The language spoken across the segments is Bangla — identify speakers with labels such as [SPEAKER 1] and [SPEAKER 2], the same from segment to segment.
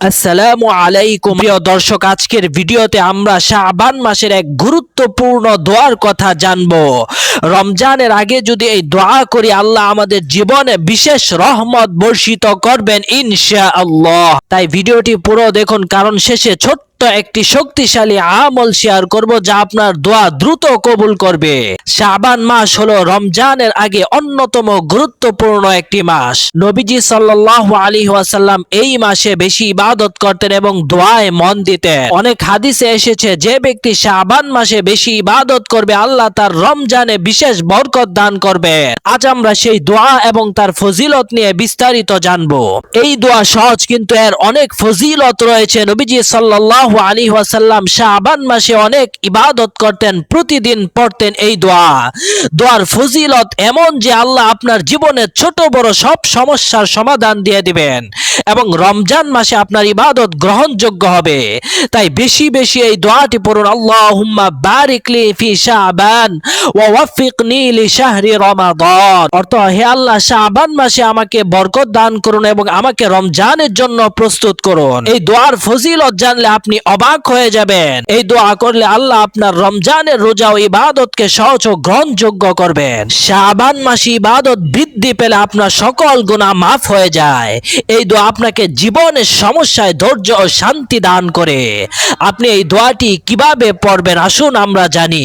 [SPEAKER 1] আসসালামু আলাইকুম। প্রিয় দর্শক, আজকের ভিডিওতে আমরা শাবান মাসের এক গুরুত্বপূর্ণ দোয়ার কথা জানব। রমজানের আগে যদি এই দোয়া করি, আল্লাহ আমাদের জীবনে বিশেষ রহমত বর্ষিত করবেন ইনশা আল্লাহ তাই ভিডিওটি পুরো দেখুন, কারণ শেষে ছোট্ট একটি শক্তিশালী আমল শেয়ার করব যা আপনার দোয়া দ্রুত কবুল করবে। শাবান মাস হলো রমজানের আগে অন্যতম গুরুত্বপূর্ণ একটি মাস। নবীজি সাল্লাল্লাহু আলাইহি ওয়াসাল্লাম এই মাসে বেশি ইবাদত করতেন এবং দোয়ায় মন দিতেন। অনেক হাদিসে এসেছে, যে ব্যক্তি শাবান মাসে বেশি ইবাদত করবে, আল্লাহ তার রমজানে বিশেষ বরকত দান করবে আজ আমরা সেই দোয়া এবং তার ফজিলত নিয়ে বিস্তারিত জানব। এই দোয়া সহজ, কিন্তু এর অনেক ফজিলত রয়েছে। নবীজি আলাইহি ওয়াসাল্লাম শাবান মাসে অনেক ইবাদত করতেন, প্রতিদিন পড়তেন এই দোয়া। দোয়ার ফজিলত এমন যে আল্লাহ আপনার জীবনের ছোট বড় সব সমস্যার সমাধান দিয়ে দিবেন এবং রমজান মাসে আপনার ইবাদত গ্রহণযোগ্য হবে। তাই বেশি বেশি এই দোয়াটি পড়ুন বারিকলি ফি শাহরি অর্থ, হে আল্লাহ মাসে আমাকে বরকত দান করুন এবং আমাকে রমজানের জন্য প্রস্তুত করুন। এই দোয়ার ফজিলত জানলে আপনি অবাক হয়ে যাবেন। এই দোয়া করলে আল্লাহ আপনার রমজানের রোজা ও ইবাদতকে সহজ ও গ্রহণযোগ্য করবেন। শাবান মাসে ইবাদত বৃদ্ধি পেলে আপনার সকল গুনাহ মাফ হয়ে যায়। এই দোয়া আপনাকে জীবনের সমস্যায় ধৈর্য ও শান্তি দান করে। আপনি এই দোয়াটি কীভাবে পড়বেন আসুন আমরা জানি।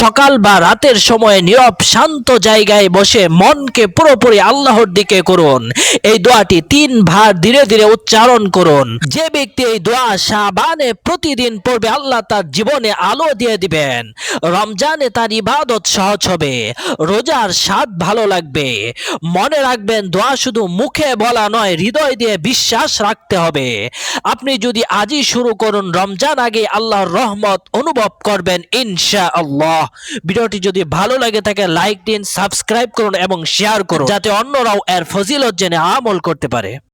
[SPEAKER 1] সকাল বা রাতের সময় নীরব, শান্ত জায়গায় বসে মনকে পুরোপুরি আল্লাহর দিকে করুন। এই দোয়াটি তিন ভার ধীরে ধীরে উচ্চারণ করুন। যে ব্যক্তি এই দোয়া শাবানে প্রতিদিন পড়বে আল্লাহ তার জীবনে আলো দিয়ে দিবেন। রমজানে তার ইবাদত সহজ হবে। রোজার স্বাদ ভালো লাগবে। মনে রাখবেন, দোয়া শুধু মুখে বলা নয়, হৃদয় দিয়ে বিশ্বাস রাখতে হবে। আপনি যদি আজই শুরু করুন, রমজান আগে আল্লাহর রহমত অনুভব করবেন ইনশা আল্লাহ ভিডিওটি যদি ভালো লাগে থাকে, লাইক দিন, সাবস্ক্রাইব করুন এবং শেয়ার করুন, যাতে অন্যরাও এর ফজিলত জেনে আমল করতে পারে।